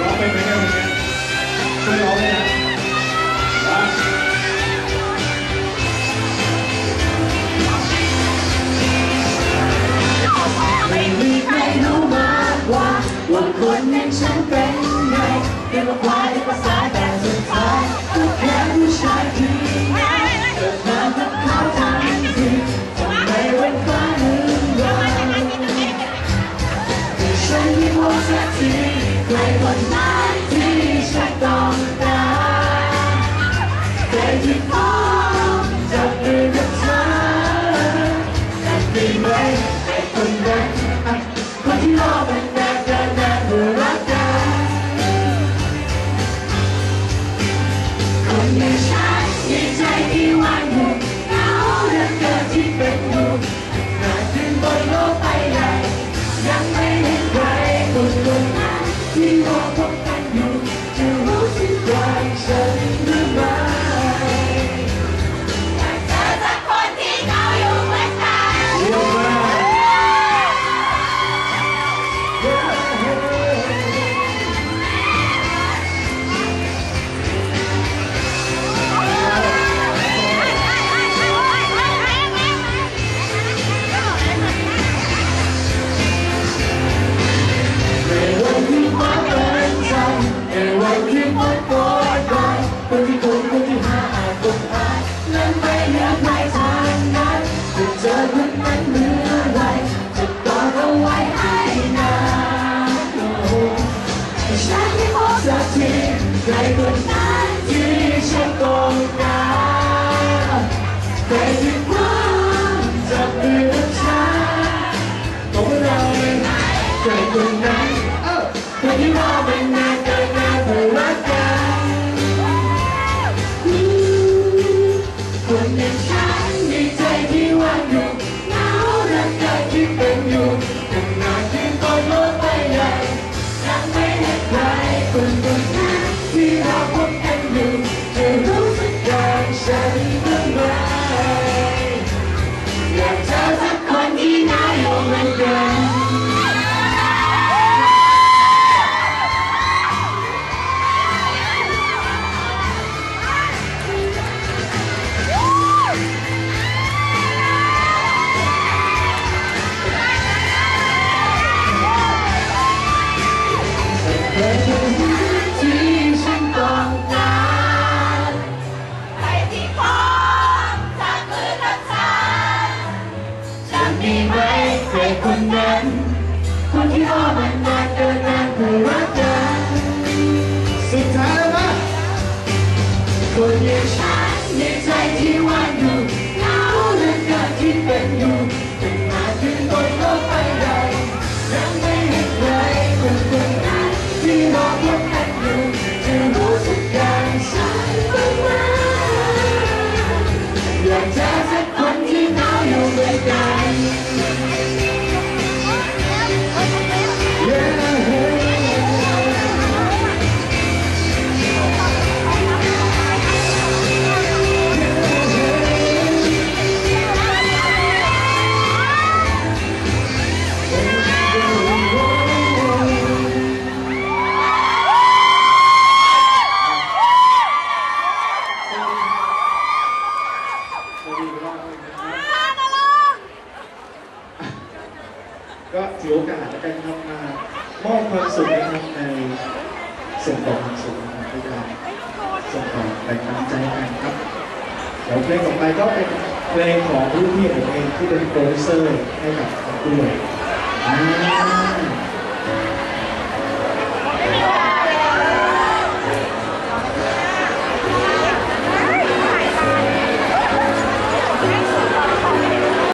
ร้องเป็นไหมเนี่ยช่วยร้องด้วยนะมาไม่มีใครรู้มากกว่าว่าคนอย่างฉันเป็นไงเรียกว่าควายภาษาแต่ ใคนนั้นที่ฉันต้องการแต่ที่พอ ที่รอพ คนนั้นเอ้าคนที่รอมันนานเกินนานเพื่อรักกันคนอย่างฉันมีใจที่ว่างอยู่หงารักกันที่เป็นอยู่ตั้งนานที่ตอนโลกใบใหญ่ยังไม่เห็นใครคนคนนั้นที่เราพบกันอยู่จะรู้สึกอย่างฉัน ก็ถือโอกาสแล้วกันครับมามอบความสุขนะครับในส่งต่อความสุขนะครับด้วยการส่งต่อแรงน้ำใจกันครับเดี๋ยวเพลงต่อไปก็เป็นเพลงของรุ่นพี่ผมเองที่เป็นโปรดิวเซอร์ให้กับทั้งคู่เลยอ่า